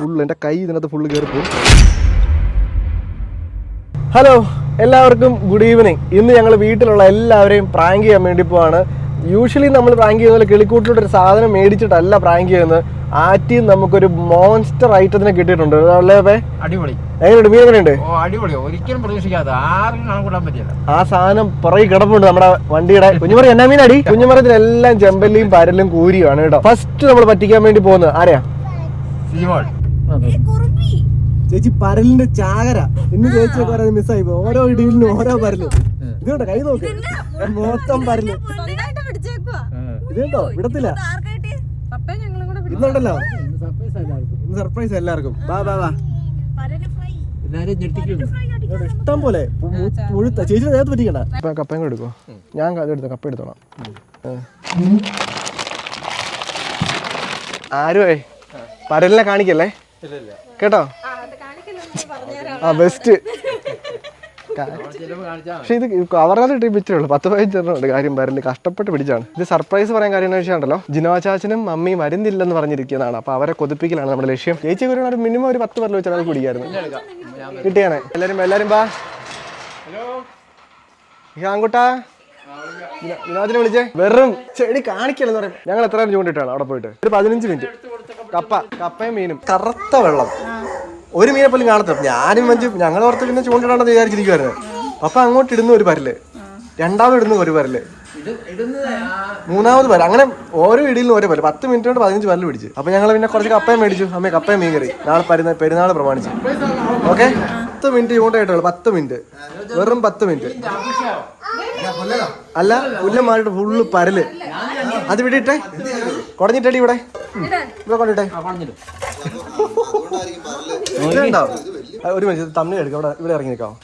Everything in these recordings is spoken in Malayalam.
ഫുള്ള് കൈ ഇതിനകത്ത് ഫുള്ള് കയറിപ്പോവും ഹലോ എല്ലാവർക്കും ഗുഡ് ഈവനിങ് ഇന്ന് ഞങ്ങൾ വീട്ടിലുള്ള എല്ലാവരെയും പ്രാങ്ക് ചെയ്യാൻ വേണ്ടി പോവാണ്. യൂഷ്വലി നമ്മൾ പ്രാങ്ക് ചെയ്യുന്ന കിളിക്കൂട്ടിലൂടെ ഒരു സാധനം മേടിച്ചിട്ടല്ല പ്രാങ്ക് ചെയ്യുന്നത്. ആറ്റി നമുക്കൊരു മോൺസ്റ്റർ ഐറ്റത്തിനെ കിട്ടിയിട്ടുണ്ട്. അടിപൊളി. എങ്ങനെയുണ്ട്? മീൻ എങ്ങനെയുണ്ട്? ഓ അടിപൊളി. ഒരിക്കലും പ്രതീക്ഷിക്കാതെ ആരും കണക്കൂടാൻ പറ്റില്ല. ആ സാധനം പുറകെ കിടപ്പുണ്ട് നമ്മുടെ വണ്ടിയുടെ. കുഞ്ഞുമറി എന്നാ മീൻ അടി കുഞ്ഞുമറത്തിനെല്ലാം ചെമ്പല്ലിയും പരലും കൂരിയുമാണ് കേട്ടോ. ഫസ്റ്റ് നമ്മൾ പറ്റിക്കാൻ വേണ്ടി പോകുന്നത് ആരെയാ? ചേച്ചി പരലിന്റെ ചാകര. ഇന്ന് ചേച്ചി മിസ്സായി. ഓരോ ഇടിയിലും ഓരോ പരലും. ഇത് കേട്ടോ കൈ നോക്ക്? മൊത്തം പരൽ. ഇതുണ്ടോ പിടിച്ചേക്കുവാ. ഇത് കേട്ടോ വിടത്തില്ല ഇത് ആർക്കാ കിട്ടിയെ? പപ്പയും ഞങ്ങളും കൂടെ പിടിച്ചു. ഇന്നുണ്ടല്ലോ? ഇന്ന് സർപ്രൈസ് എല്ലാവർക്കും. ഫ്രൈ. അടിക്കാം. ഇവിടെ ഇഷ്ടം പോലെ ചേച്ചി നേരത്തെ പറ്റിക്കണ്ട. ഇപ്പൊ കപ്പയും കൂടെ എടുക്കോ ഞാൻ എടുത്തോ കപ്പ എടുത്തോളാം. ആരുവേ പരലിനെ കാണിക്കല്ലേ? കേട്ടോ? ആ, ബെസ്റ്റ് പക്ഷെ ഇത് അവരുടെ ടീം പിടിച്ചുള്ളൂ പത്ത് പതിനഞ്ച് ഉണ്ട്. കാര്യം വരൽ കഷ്ടപ്പെട്ട് പിടിച്ചാണ് ഇത് സർപ്രൈസ് പറയാൻ കാര്യം എന്ന് വെച്ചാണ്ടല്ലോ ജിനോചാച്ചനും മമ്മിയും വരുന്നില്ലെന്ന് പറഞ്ഞിരിക്കുന്നതാണ്. അപ്പൊ അവരെ കൊതിപ്പിക്കലാണ് നമ്മുടെ ലക്ഷ്യം. ചേച്ചി ഒരു ഒരു മിനിമം ഒരു പത്ത് പേരിൽ വെച്ച് ഒരാൾ കുടിക്കായിരുന്നു കിട്ടിയാണ്. എല്ലാരും എല്ലാരും ബാ ആൺകുട്ടാ. വിനോ- വിനോദിനെ വിളിച്ചേ. വെറും ചെടി കാണിക്കലെന്ന് പറയും. ഞങ്ങൾ എത്ര ചൂണ്ടിട്ടാണ് അവിടെ പോയിട്ട്? ഒരു പതിനഞ്ച് മിനിറ്റ് കപ്പ കപ്പയും മീനും. കറുത്ത വെള്ളം. ഒരു മീനെ പോലും കാണത്തില്ല. ഞാനും മഞ്ചു ഞങ്ങൾ ഓർത്ത് പിന്നെ ചൂണ്ടിടാണെന്ന് വിചാരിച്ചിരിക്കുവായിരുന്നു. അപ്പൊ അങ്ങോട്ട് ഇടുന്ന ഒരു പരൽ. രണ്ടാമത് ഇടുന്ന ഒരു പരൽ. മൂന്നാമത് പരൽ അങ്ങനെ ഓരോ ഇടിയിലും ഓരോ പരൽ. പത്ത് മിനിറ്റ് കൊണ്ട് പതിനഞ്ച് പരൽ പിടിച്ചു. അപ്പൊ ഞങ്ങൾ പിന്നെ കുറച്ച് കപ്പയും മേടിച്ചു. അമ്മ കപ്പയും മീൻ കറി. നാളെ പരുന്ന പെരുന്നാൾ പ്രമാണിച്ചു. ഓക്കെ? പത്ത് മിനിറ്റ് ഇങ്ങോട്ട് ചൂണ്ടായിട്ടുള്ളൂ പത്ത് മിനിറ്റ്. വെറും പത്ത് മിനിറ്റ്. അല്ല പുല്ല മാറിട്ട് ഫുള്ള് പരൽ. അത് വിടിട്ടെ? കുടഞ്ഞിട്ടടി ഇവിടെ. ഇവിടെ കൊണ്ടിട്ടെ. ഒരു മിനിറ്റ് തമ്മിൽ എടുക്കാം. ഇവിടെ ഇവിടെ ഇറങ്ങി നിൽക്കാം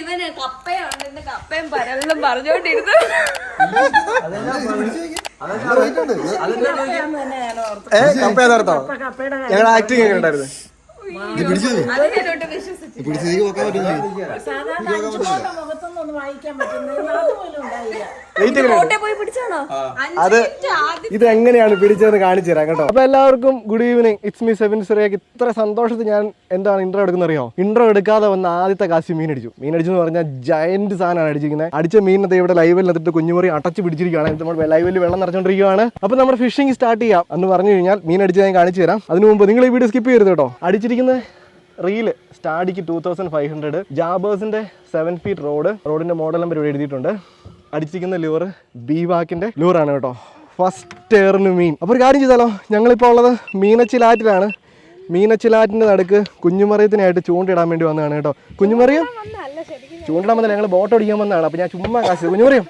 ഇവന് കപ്പയുണ്ട് കപ്പയും പരലും പറഞ്ഞോണ്ടിരുന്നു കപ്പ ഏതാർത്തോ ഞങ്ങളുടെ ആക്ടിങ് എങ്ങനെ ഉണ്ടായിരുന്നു. അത് ഇത് എങ്ങനെയാണ് പിടിച്ചതെന്ന് കാണിച്ചു തരാം കേട്ടോ. അപ്പൊ എല്ലാവർക്കും good evening it's me seven Cyriac ഇത്ര സന്തോഷത്തിൽ ഞാൻ എന്താണ് ഇൻട്രോ എടുക്കുന്ന അറിയോ? ഇൻട്രോ എടുക്കാതെ വന്ന ആദ്യത്തെ കാശി മീൻ അടിച്ചു മീൻ അടിച്ചു എന്ന് പറഞ്ഞാൽ ജയന്റ് സാധനമാണ് അടിച്ചിരിക്കുന്നത് അടിച്ച മീനത്തെ ഇവിടെ ലൈവിൽ നിന്നിട്ട് കുഞ്ഞുമുറി അടച്ച് പിടിച്ചിരിക്കുകയാണ് നമ്മൾ ലൈവിൽ വെള്ളം നിറച്ചുകൊണ്ടിരിക്കുകയാണ് അപ്പൊ നമ്മുടെ ഫിഷിംഗ് സ്റ്റാർട്ട് ചെയ്യാം. എന്ന് പറഞ്ഞു കഴിഞ്ഞാൽ മീൻ അടിച്ച് ഞാൻ കാണിച്ചു തരാം. അതിനു മുമ്പ് നിങ്ങൾ ഈ വീഡിയോ സ്കിപ്പ് ചെയ്യരുത് കേട്ടോ. അടിച്ചിരിക്കുന്നത് റീൽ സ്റ്റാഡിക്ക് ടൂ തൗസൻഡ് ഫൈവ് ഹൺഡ്രഡ് ജാബേഴ്സിന്റെ സെവൻ ഫീറ്റ് റോഡ് റോഡിന്റെ മോഡൽ നമ്പർ ഇവിടെ എഴുതിയിട്ടുണ്ട്. അടിച്ചിരിക്കുന്ന ബി ബീവാക്കിന്റെ ലൂറാണ് കേട്ടോ. ഫസ്റ്റ് എയറിന് മീൻ. അപ്പോൾ ഒരു കാര്യം ചെയ്താലോ? ഞങ്ങളിപ്പോൾ ഉള്ളത് മീനച്ചിലാറ്റിലാണ്. മീനച്ചിലാറ്റിന്റെ നടുക്ക് കുഞ്ഞുമറിയത്തിനായിട്ട് ചൂണ്ടിടാൻ വേണ്ടി വന്നതാണ് കേട്ടോ. കുഞ്ഞുമറിയം? ചൂണ്ടിടാൻ വന്നില്ല ഞങ്ങൾ ബോട്ട് ഓടിക്കാൻ വന്നതാണ്. അപ്പോൾ ഞാൻ ചുമ്മാ കാശ്. കുഞ്ഞുമറിയം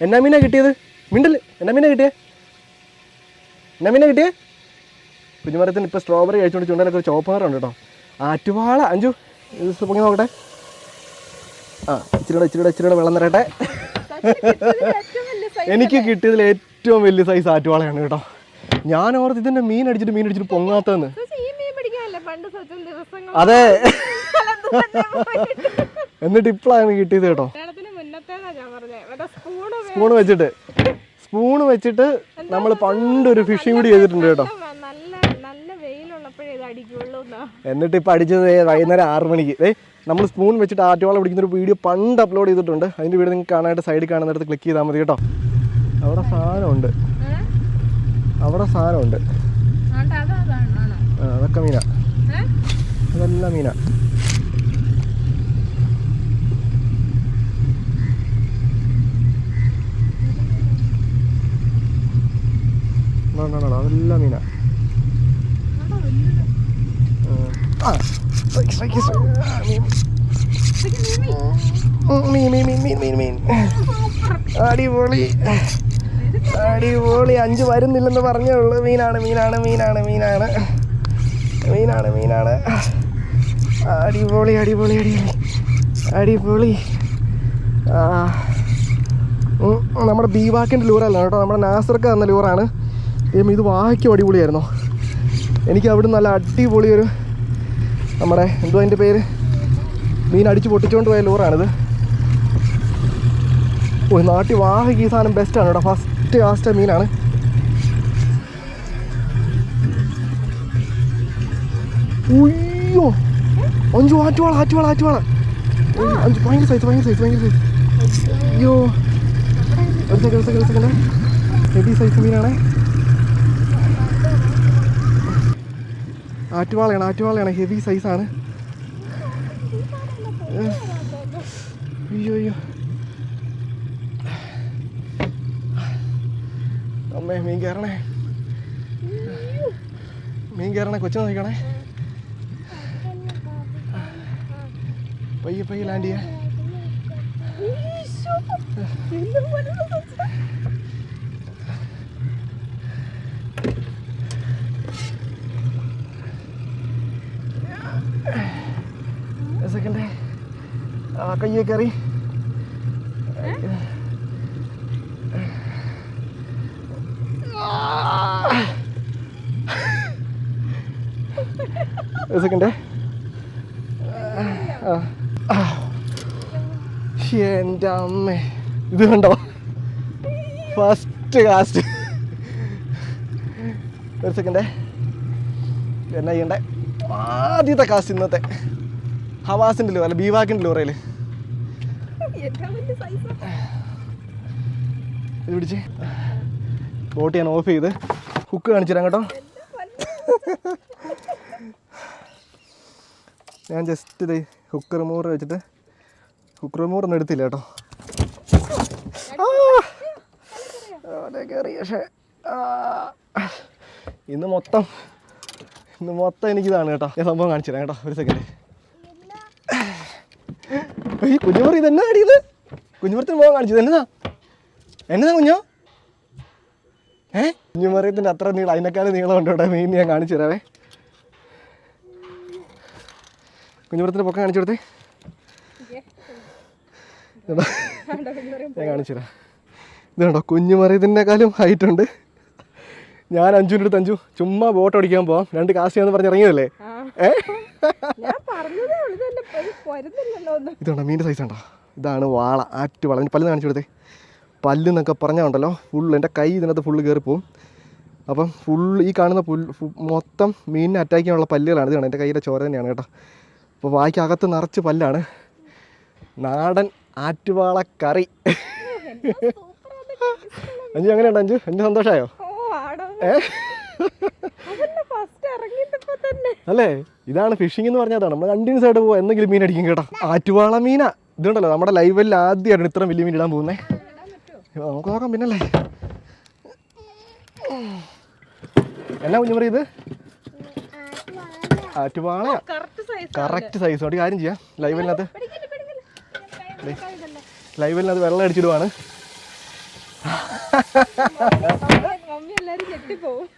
എന്നാ മീനാ കിട്ടിയത്? മിണ്ടൽ എന്നാ മീനാ കിട്ടിയേ? എന്നാ മീനാ കിട്ടിയേ? കുഞ്ഞുമരത്തിന് ഇപ്പോൾ സ്ട്രോബെറി കഴിച്ചുകൊണ്ട് ചുണ്ടനൊക്കെ ഒരു ചോപ്പറുണ്ട് കേട്ടോ. ആറ്റുവാള അഞ്ചു ഇത് പൊങ്ങി നോക്കട്ടെ. ആ ഇച്ചിരിയുടെ ഇച്ചിരിയുടെ ഇച്ചിരിയുടെ വെള്ളം നിറയട്ടെ. എനിക്ക് കിട്ടിയതിൽ ഏറ്റവും വലിയ സൈസ് ആറ്റുവാളയാണ് കേട്ടോ. ഞാൻ ഓർത്ത് ഇതിന്റെ മീൻ അടിച്ചിട്ട് മീൻ അടിച്ചിട്ട് പൊങ്ങാത്തതെന്ന്. അതെ. എന്നിട്ട് ഇപ്പോഴാണ് കിട്ടിയത് കേട്ടോ. സ്പൂൺ വെച്ചിട്ട്. സ്പൂൺ വെച്ചിട്ട് നമ്മൾ പണ്ടൊരു ഫിഷിംഗ് കൂടി ചെയ്തിട്ടുണ്ട് കേട്ടോ നല്ല നല്ല വെയിലുള്ളപ്പോഴേ ഇത് അടിക്കുള്ളൂ എന്നാ എന്നിട്ട് ഇപ്പം അടിച്ചത് വൈകുന്നേരം ആറ് മണിക്ക്. ഏ നമ്മൾ സ്പൂൺ വെച്ചിട്ട് ആറ്റുവാള പിടിക്കുന്ന ഒരു വീഡിയോ പണ്ട് അപ്ലോഡ് ചെയ്തിട്ടുണ്ട്. അതിന്റെ വീഡിയോ നിങ്ങൾക്ക് കാണാനായിട്ട് സൈഡിൽ കാണുന്നിടത്ത് ക്ലിക്ക് ചെയ്താൽ മതി കേട്ടോ. അവിടെ സാധനമുണ്ട്. അവിടെ സാധനമുണ്ട്. അതൊക്കെ മീന. അതല്ല മീന. അതെല്ലാം മീനാ ആ. ആ, strike, strike, strike. ആ, മീൻ. മീൻ മീൻ മീൻ മീൻ മീൻ അടിപൊളി. അടിപൊളി. അഞ്ച് വരുന്നില്ലെന്ന് പറഞ്ഞേ ഉള്ളൂ. മീനാണ് മീനാണ് മീനാണ് മീനാണ്. മീനാണ് മീനാണ്. അടിപൊളി അടിപൊളി അടിപൊളി. അടിപൊളി. നമ്മുടെ ബീവാക്കിന്റെ ലൂറല്ല കേട്ടോ. നമ്മുടെ നാസർക്ക് തന്ന ലൂറാണ്. ഇത് വായിക്കും അടിപൊളിയായിരുന്നു. എനിക്ക് അവിടെ നല്ല അടിപൊളി ഒരു നമ്മുടെ എന്തോ അതിന്റെ പേര്? മീൻ അടിച്ച് പൊട്ടിച്ചുകൊണ്ട് പോയ ലൂറാണിത്. ഓ നാട്ടിൽ വാഹയ്ക്ക് ഈ സാധനം ബെസ്റ്റാണ് കേട്ടോ ഫസ്റ്റ് ലാസ്റ്റ് മീനാണ്. ഉയ്യോ. അഞ്ചു ആറ്റുവാള ആറ്റുവാള ആറ്റുവാള. അഞ്ചു ഭയങ്കര സൈസ് ഭയങ്കര സൈസ് ഭയങ്കര സൈസ് അയ്യോ. ഒരു second second second heavy size മീനാണേ. ആറ്റുവാളയാണ് ആറ്റുവാളയാണ്. ഹെവി സൈസാണ് അയ്യോ അയ്യോ അമ്മേ മീൻ കയറണേ മീൻ കയറണേ കൊച്ചു നോക്കണേ പയ്യെ പയ്യെ ലാൻഡ് ചെയ്യാ സെക്കൻഡ് ആ കയ്യെ കയറി. ഒരു സെക്കൻഡ്. എന്റെ അമ്മ. ഇത് കണ്ടോ? ഫസ്റ്റ് കാസ്റ്റ് ഒരു സെക്കൻഡ്. എന്നാ ചെയ്യണ്ടേ? ആദ്യത്തെ കാസ്റ്റ് ഇന്നത്തെ. ഹവാസിന്റെ ലൂർ അല്ല? ബീവാക്കിന്റെ ലൂറയിൽ ഇത് പിടിച്ച്. ബോട്ട് ഞാൻ ഓഫ് ചെയ്ത്. ഹുക്ക് കാണിച്ചു തരാം കേട്ടോ. ഞാൻ ജസ്റ്റ് ഇത് ഹുക്ക് റിമൂവർ വെച്ചിട്ട് ഹുക്ക് റിമൂവർ ഒന്നും എടുത്തില്ല കേട്ടോ. കയറി പക്ഷേ! ഇന്ന് മൊത്തം ഇന്ന് മൊത്തം എനിക്കിതാണ് കേട്ടോ. ഞാൻ സംഭവം കാണിച്ചു തരാം കേട്ടോ ഒരു സെക്കൻഡ് ഈ കുഞ്ഞുമർ ഇതെന്നാ അടിയത് കുഞ്ഞുമരത്തിന് പോകാൻ കാണിച്ചത് എന്നതാ എന്നതാ കുഞ്ഞോ? ഏ? കുഞ്ഞുമറിയത്തിന്റെ അത്ര നീളം അതിനേക്കാളും നീളം ഉണ്ട് കേട്ടോ മീൻ ഞാൻ കാണിച്ചു തരാവേ. കുഞ്ഞുമരത്തിന്റെ പൊക്കം കാണിച്ചു കൊടുത്തേ. ഞാൻ കാണിച്ചു തരാം. ഇതുണ്ടോ കണ്ടോ? ഹൈറ്റ് ഉണ്ട്. ഞാൻ അഞ്ചുവിന്റെ അടുത്ത് അഞ്ചു. ചുമ്മാ ബോട്ട് ഓടിക്കാൻ പോവാം. രണ്ട് കാശിയാന്ന് പറഞ്ഞ് ഇറങ്ങിയതല്ലേ? ഏ? ഇതുണ്ടോ മീന്റെ സൈസ് ഉണ്ടോ ഇതാണ് വാള ആറ്റ് വാള. പല്ല് കാണിച്ചു കൊടുത്തേ. പല്ല് എന്നൊക്കെ പറഞ്ഞാൽ ഉണ്ടല്ലോ ഫുൾ എന്റെ കൈ ഇതിനകത്ത് ഫുള്ള് കയറി പോവും. അപ്പം ഫുൾ ഈ കാണുന്ന പുല്ല് മൊത്തം മീനിനെ അറ്റാക്ക് ചെയ്യാനുള്ള പല്ലുകളാണ് ഇതാണ് എന്റെ കയ്യിലെ ചോര തന്നെയാണ് കേട്ടോ. അപ്പോൾ വായിക്കകത്ത് നിറച്ച് പല്ലാണ്. നാടൻ ആറ്റുവാള കറി. അഞ്ചു അങ്ങനെയുണ്ട് അഞ്ചു? അഞ്ചു സന്തോഷമായോ ഏ? ഫസ്റ്റ് തന്നെ അല്ലേ? ഇതാണ് ഫിഷിംഗ് എന്ന് പറഞ്ഞാൽ അതാണ്. നമ്മൾ കണ്ടിന്യൂസ് ആയിട്ട് പോകും എന്തെങ്കിലും മീൻ അടിക്കും കേട്ടോ. ആറ്റുവാള മീന. ഇതുണ്ടല്ലോ നമ്മുടെ ലൈവിൽ ആദ്യമായിട്ടാണ് ഇത്ര വലിയ മീൻ ഇടാൻ പോകുന്നേ. നമുക്ക് നോക്കാം പിന്നല്ലേ. എന്നാ കുഞ്ഞു പറയത് ആറ്റുവാള കറക്റ്റ് സൈസ് അവിടെ ഒരു കാര്യം ചെയ്യാം. ലൈവലിനകത്ത് ലൈവലിനകത്ത് വെള്ളം അടിച്ചിടുവാണ്.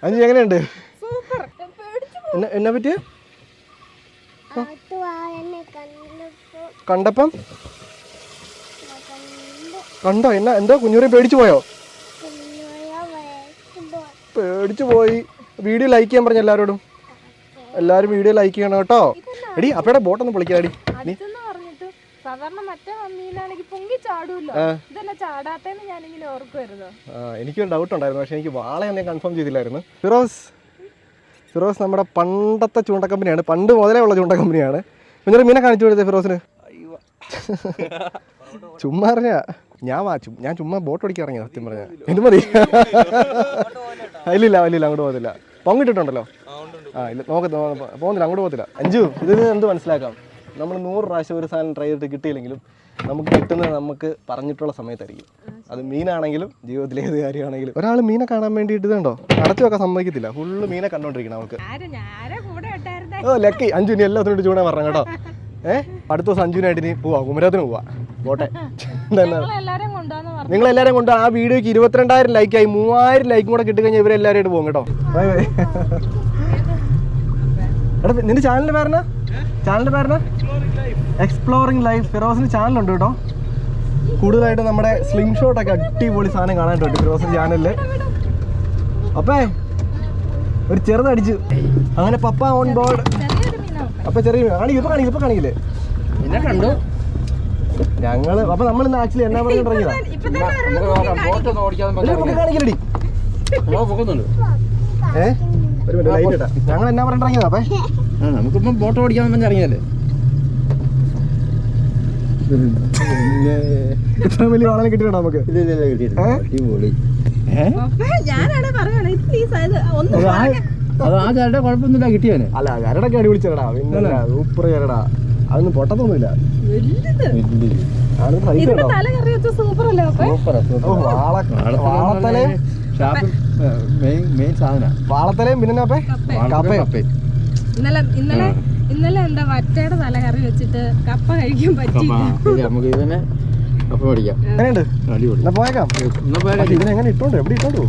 അഞ്ചു എങ്ങനെയുണ്ട്? എന്നെ എന്നെ പറ്റി ആട്ടുവാഴനെ കണ്ടപ്പം. കണ്ടോ. എന്നാ എന്തോ കുഞ്ഞുറി പേടിച്ചു പോയോ? പേടിച്ചു പോയി. വീഡിയോ ലൈക്ക് ചെയ്യാൻ പറഞ്ഞു എല്ലാവരോടും. എല്ലാവരും വീഡിയോ ലൈക്ക് ചെയ്യണം കേട്ടോ. എടി അപ്പയുടെ ബോട്ടൊന്ന് പൊളിക്കാടി സാധാരണ മറ്റേ മമ്മീനാണെങ്കിൽ പൊങ്ങി ചാടുമല്ലോ ആ. ഇതല്ല ചാടാത്തേന്ന് ഞാനിങ്ങനെ ഓർക്കുമായിരുന്നു ആ എനിക്കൊരു ഡൗട്ട് ഉണ്ടായിരുന്നു പക്ഷെ എനിക്ക് എന്നെ കൺഫേം ചെയ്തില്ലായിരുന്നു. ഫിറോസ് ഫിറോസ് നമ്മുടെ പണ്ടത്തെ ചൂണ്ട കമ്പനിയാണ്. പണ്ട് മുതലേ ഉള്ള ചൂണ്ട കമ്പനിയാണ്. പിന്നെ മീനെ കാണിച്ചു കൊടുത്തേ ഫിറോസിന്? ചുമ്മാ അറിഞ്ഞ ഞാൻ വാച്ചു ഞാൻ ചുമ്മാ ബോട്ട് ഓടിക്കാൻ ഇറങ്ങിയ സത്യം പറഞ്ഞ. എന്ത് മതി? അല്ലില്ല ഇല്ലില്ല അങ്ങോട്ട് പോകത്തില്ല. പൊങ്ങിട്ടിട്ടുണ്ടല്ലോ? ആ ഇല്ല നോക്ക പോകുന്നില്ല അങ്ങോട്ട് പോകത്തില്ല. അഞ്ചു ഇതിന് എന്ത് മനസ്സിലാക്കാം? നമ്മൾ നൂറ് പ്രാവശ്യം ഒരു സാധനം ട്രൈ ചെയ്തിട്ട് കിട്ടിയില്ലെങ്കിലും നമുക്ക് കിട്ടുന്നത് നമുക്ക് പറഞ്ഞിട്ടുള്ള സമയത്തായിരിക്കും. അത് മീനാണെങ്കിലും ജീവിതത്തിലെ ഏത് കാര്യമാണെങ്കിലും. ഒരാൾ മീനെ കാണാൻ വേണ്ടിയിട്ട് ഇതുണ്ടോ? അടച്ചു വെക്കാൻ സമ്മതിക്കത്തില്ല. ഫുള്ള് മീനെ കണ്ടോണ്ടിരിക്കണം അവൾക്ക് ഓ ലക്കി അഞ്ജുനി എല്ലാത്തിനോട് ചൂടാൻ പറഞ്ഞു കേട്ടോ. ഏഹ് അടുത്ത ദിവസം അഞ്ജുനായിട്ട് ഇനി പോവാ. കുമരത്തിന് പോവാ. പോട്ടെ. നിങ്ങൾ എല്ലാരും കൊണ്ടുവന്ന് പറഞ്ഞു. നിങ്ങൾ എല്ലാവരും കൊണ്ട് ആ വീഡിയോക്ക് ഇരുപത്തിരണ്ടായിരം ആയി മൂവായിരം ലൈക്കും കൂടെ കിട്ടിക്കഴിഞ്ഞാൽ ഇവരെല്ലാവരും ആയിട്ട് പോകും കേട്ടോ. Bye bye. എടാ നിന്റെ ചാനലിന്റെ പേരെന്നാ? ചാനലിന്റെ പേരെന്നാ? എക്സ്പ്ലോറിംഗ് ലൈഫ് ഫിറോസിന് ചാനലുണ്ട് കേട്ടോ. കൂടുതലായിട്ട് നമ്മുടെ സ്ലിം ഷോട്ട് ഒക്കെ അടിപൊളി സാധനം കാണാനായിട്ട് ഫിറോസ് ചാനലിൽ അപ്പേ ഒരു ചെറുതടിച്ചു അങ്ങനെ പപ്പ ഓൺ ബോർഡ് അപ്പൊ ചെറിയ. കാണിക്കും ഇപ്പൊ കാണിക്കും ഇപ്പൊ കാണിക്കില്ലേ പിന്നെ കണ്ടു. ഞങ്ങൾ അപ്പൊ നമ്മൾ ഇന്ന് ആക്ച്വലി എന്നാ പറഞ്ഞു നമുക്ക് ഏഹ് ഒരു മിനിറ്റ് ലൈറ്റ് ഇട്ടാ ഞങ്ങൾ എന്നാ പറഞ്ഞു അപ്പേ? അപ്പൊ നമുക്കിപ്പം ബോട്ട് ഓടിക്കാൻ ഇറങ്ങിയല്ലേ ഇത്ര വലിയ വാളനെ കിട്ടിയിട്ടുണ്ടോ നമുക്ക്? അടിപൊളി. ഞാനാണ് പറയണേ പ്ലീസ് അത് ഒന്ന് അത് ആ- ചാരുടെ കുഴപ്പമൊന്നുമില്ല കിട്ടിയവന് അല്ല കരടൊക്കെ അടിപൊളി ചെറടാ പിന്നെ സൂപ്പർ ചെറടാ അതൊന്നും പൊട്ടത്തൊന്നുമില്ല. വാളത്തലയും ഷാപ്പ് മെയിൻ മെയിൻ സാധന. വാളത്തലയും പിന്നെ അപ്പേ കപ്പയും ഇന്നലെ ഇന്നലെ ഇന്നലെ എന്താ വറ്റയുടെ തല കറി വെച്ചിട്ട് കപ്പ കഴിക്കാൻ പറ്റില്ല നമുക്ക് ഇതിനെ കപ്പ ഇതിനെങ്ങനെ ഇട്ടോണ്ട്? എവിടെ ഇട്ടോണ്ട്?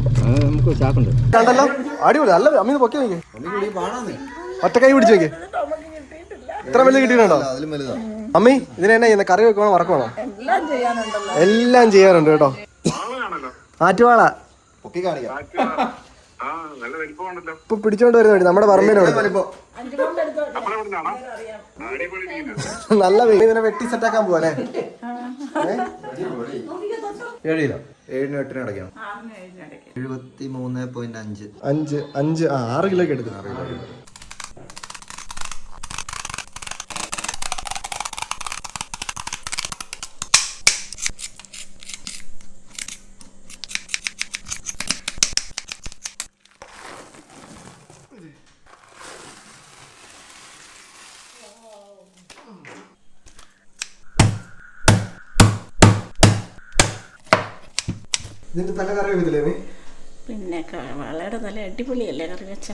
നമുക്ക് ചാക്കുണ്ട്. കണ്ടല്ലോ അടിപൊളി. അമ്മ ഇത് പൊക്കി നോക്കി ഒറ്റ കൈ പിടിച്ചു നോക്കി ഇത്ര വലുത് കിട്ടിയിട്ടുണ്ടോ? അമ്മി ഇതിനെ എന്നാ കറി വെക്കണോ വറക്കണോ എല്ലാം ചെയ്യാറുണ്ട് കേട്ടോ. ആറ്റുവാള. ഇപ്പൊ പിടിച്ചോണ്ട് വരുന്ന വഴി നമ്മുടെ പറമ്പിനോട് നല്ല വെയിൽ ഇതിനെ വെട്ടി സെറ്റാക്കാൻ പോവാലേ ഏഴ് കിലോ ഏഴിന് എട്ടിന് അടയ്ക്കണം. എഴുപത്തി മൂന്ന് പോയിന്റ് അഞ്ച്. അഞ്ച്. അഞ്ച് ആ ആറ് കിലോക്ക് എടുത്തു ആറ് കിലോ. തല കറി വെക്കത്തില്ലേ പിന്നെ വളരെ നല്ല അടിപൊളിയല്ലേ കറി വെച്ച.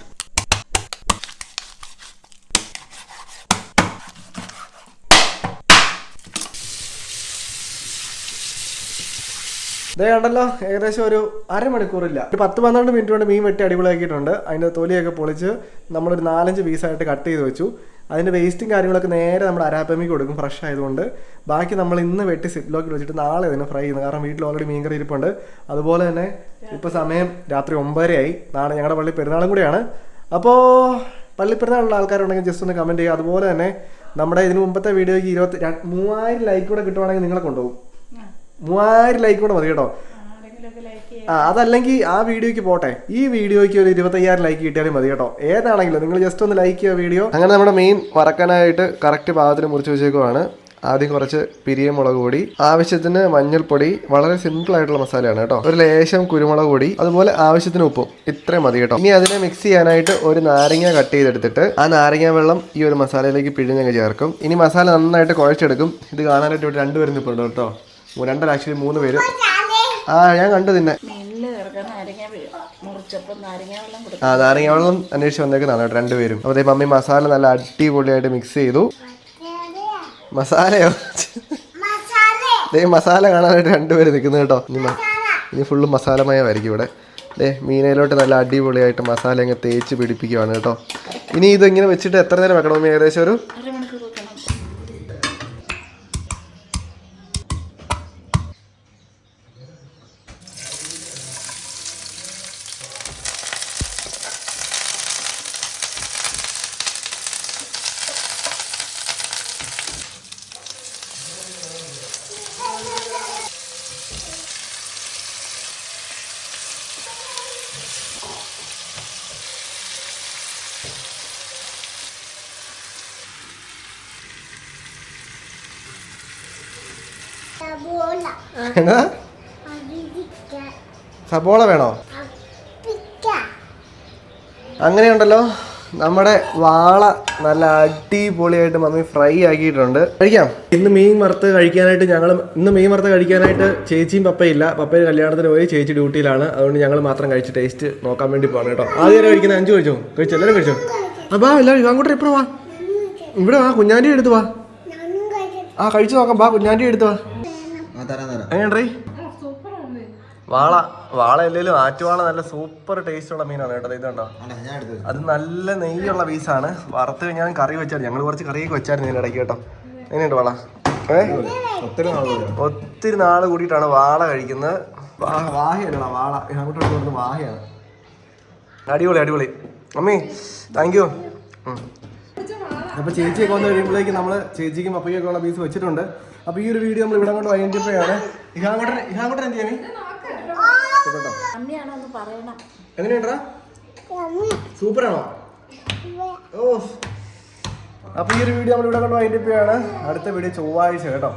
ഇതേ കണ്ടല്ലോ ഏകദേശം ഒരു അരമണിക്കൂറില്ല. ഒരു പത്ത് പന്ത്രണ്ട് മിനിറ്റ് കൊണ്ട് മീൻ വെട്ടി അടിപൊളിയാക്കിയിട്ടുണ്ട്. അതിന്റെ തൊലിയൊക്കെ പൊളിച്ച് നമ്മളൊരു നാലഞ്ച് പീസായിട്ട് കട്ട് ചെയ്ത് വെച്ചു. അതിന്റെ വേസ്റ്റും കാര്യങ്ങളൊക്കെ നേരെ നമ്മുടെ അരാപ്പമിക്ക് കൊടുക്കും ഫ്രഷ് ആയതുകൊണ്ട്. ബാക്കി നമ്മൾ ഇന്ന് വെട്ടി സിപ്ലോക്കിൽ വെച്ചിട്ട് നാളെ അതിനെ ഫ്രൈ ചെയ്യുന്നത് കാരണം വീട്ടിൽ ഓൾറെഡി മീൻ കറി ഇരിപ്പുണ്ട്. അതുപോലെ തന്നെ ഇപ്പോൾ സമയം രാത്രി ഒമ്പതരയായി. നാളെ ഞങ്ങളുടെ പള്ളി പെരുന്നാളും കൂടിയാണ്. അപ്പോൾ പള്ളി പെരുന്നാളുള്ള ആൾക്കാരുണ്ടെങ്കിൽ ജസ്റ്റ് ഒന്ന് കമന്റ് ചെയ്യുക. അതുപോലെ തന്നെ നമ്മുടെ ഇതിന് മുമ്പത്തെ വീഡിയോയ്ക്ക് ഇരുപത്തി മൂവായിരം ലൈക്ക് കൂടെ കിട്ടുവാണെങ്കിൽ നിങ്ങളെ കൊണ്ടുപോകും. മൂവായിരം ലൈക്ക് കൂടെ മതി കേട്ടോ. ആ അതല്ലെങ്കിൽ ആ വീഡിയോക്ക് പോട്ടെ. ഈ വീഡിയോയ്ക്ക് ഒരു ഇരുപത്തയ്യായിരം ലൈക്ക് കിട്ടിയാലും മതി കേട്ടോ. ഏതാണെങ്കിലും നിങ്ങൾ ജസ്റ്റ് ഒന്ന് ലൈക്ക് ചെയ്യുക വീഡിയോ അങ്ങനെ നമ്മുടെ മെയിൻ വറക്കാനായിട്ട് കറക്റ്റ് പാകത്തിൽ മുറിച്ച് വെച്ചേക്കുവാണ്. ആദ്യം കുറച്ച് പിരിയ മുളക് പൊടി ആവശ്യത്തിന് മഞ്ഞൾപ്പൊടി വളരെ സിമ്പിൾ ആയിട്ടുള്ള മസാലയാണ് കേട്ടോ. ഒരു ലേശം കുരുമുളക് പൊടി അതുപോലെ ആവശ്യത്തിന് ഉപ്പും. ഇത്രയും മതി കേട്ടോ. ഇനി അതിനെ മിക്സ് ചെയ്യാനായിട്ട് ഒരു നാരങ്ങ കട്ട് ചെയ്തെടുത്തിട്ട് ആ നാരങ്ങ വെള്ളം ഈ ഒരു മസാലയിലേക്ക് പിഴിഞ്ഞങ്ങ് ചേർക്കും. ഇനി മസാല നന്നായിട്ട് കുഴച്ചെടുക്കും. ഇത് കാണാനായിട്ട് ഇവിടെ രണ്ടുപേരും നിൽപ്പുണ്ട് കേട്ടോ. രണ്ടര ആക്ച്വലി മൂന്ന് പേര്. ആ ഞാൻ കണ്ടു നിന്നെ. ആ നാരങ്ങ വെള്ളം അന്വേഷിച്ച് വന്നേക്കുന്നതാണ് കേട്ടോ രണ്ടുപേരും. അപ്പോൾ മമ്മി മസാല നല്ല അടിപൊളിയായിട്ട് മിക്സ് ചെയ്തു. മസാലയോ? ദേ മസാല കാണാനായിട്ട് രണ്ടുപേര് നിൽക്കുന്നത് കേട്ടോ. ഇനി ഫുള്ള് മസാലമയമായിരിക്കും ഇവിടെ. ദേ മീനയിലോട്ട് നല്ല അടിപൊളിയായിട്ട് മസാല അങ്ങ് തേച്ച് പിടിപ്പിക്കുവാണ് കേട്ടോ. ഇനി ഇത് ഇങ്ങനെ വെച്ചിട്ട് എത്ര നേരം വെക്കണം ഏകദേശം ഒരു അരമണിക്കൂർ വെക്കണം സബോള എന്നാ? സബോള വേണോ? അങ്ങനെയുണ്ടല്ലോ. നമ്മുടെ വാള നല്ല അടിപൊളിയായിട്ട് മമ്മി ഫ്രൈ ആക്കിയിട്ടുണ്ട്. കഴിക്കാം. ഇന്ന് മീൻ വറുത്ത് കഴിക്കാനായിട്ട് ഞങ്ങൾ ഇന്ന് മീൻ വറുത്ത് കഴിക്കാനായിട്ട് ചേച്ചിയും പപ്പയില്ല പപ്പയിൽ കല്യാണത്തിന് പോയി ചേച്ചി ഡ്യൂട്ടിയിലാണ്. അതുകൊണ്ട് ഞങ്ങൾ മാത്രം കഴിച്ച് ടേസ്റ്റ് നോക്കാൻ വേണ്ടി പോകണം കേട്ടോ. ആദ്യം കഴിക്കുന്ന? അഞ്ചു കഴിച്ചോ? കഴിച്ചോ? എല്ലാവരും കഴിച്ചോ? അപ്പാ എല്ലാവരും അങ്ങോട്ട് എപ്പോഴും വാ. ഇവിടെ വാ കുഞ്ഞാന്റെ എടുത്ത് വാ. ആ കഴിച്ചു നോക്കാം. വാ കുഞ്ഞാന്റെ എടുത്ത് വാ. തരാം തരാം എങ്ങനെയുണ്ടേ വാള വാള അല്ലെങ്കിലും ആറ്റുവാള നല്ല സൂപ്പർ ടേസ്റ്റ് ഉള്ള മീനാണ് കേട്ടോ ഇതുണ്ടോ അത് നല്ല നെയ്യുള്ള പീസാണ്. വറുത്ത് കഴിഞ്ഞാൽ കറി വെച്ചാൽ ഞങ്ങൾ കുറച്ച് കറിയൊക്കെ വെച്ചായിരുന്നു ഇതിന്റെ ഇടയ്ക്ക് കേട്ടോ. എങ്ങനെയുണ്ട് വള? ഏ? ഒത്തിരി നാൾ ഒത്തിരി നാൾ കൂടിയിട്ടാണ് വാള കഴിക്കുന്നത്. വാഹയല്ലടാ വാള. അങ്ങോട്ട് വാഹയാണ്. അടിപൊളി അടിപൊളി. മമ്മി താങ്ക് യു അപ്പൊ ചേച്ചിയൊക്കെ വന്ന് കഴിയുമ്പോഴേക്ക് നമ്മൾ ചേച്ചിക്കും അപ്പയ്ക്കൊക്കെ ഉള്ള പീസ് വെച്ചിട്ടുണ്ട്. അപ്പൊ ഈ ഒരു വീഡിയോ നമ്മൾ ഇവിടെ കൊണ്ട് വൈകിട്ടപ്പോഴാണ്. ഇഹാങ്കോട്ടൻ ഇഹാങ്കോട്ടൻ എന്ത് ചെയ്യാമി എങ്ങനെയുണ്ടാ സൂപ്പറാണോ? ഓ. അപ്പൊ ഈ ഒരു വീഡിയോ നമ്മൾ ഇവിടെ കൊണ്ട് വൈകിട്ടപ്പോഴാണ്. അടുത്ത വീഡിയോ ചൊവ്വാഴ്ച കേട്ടോ.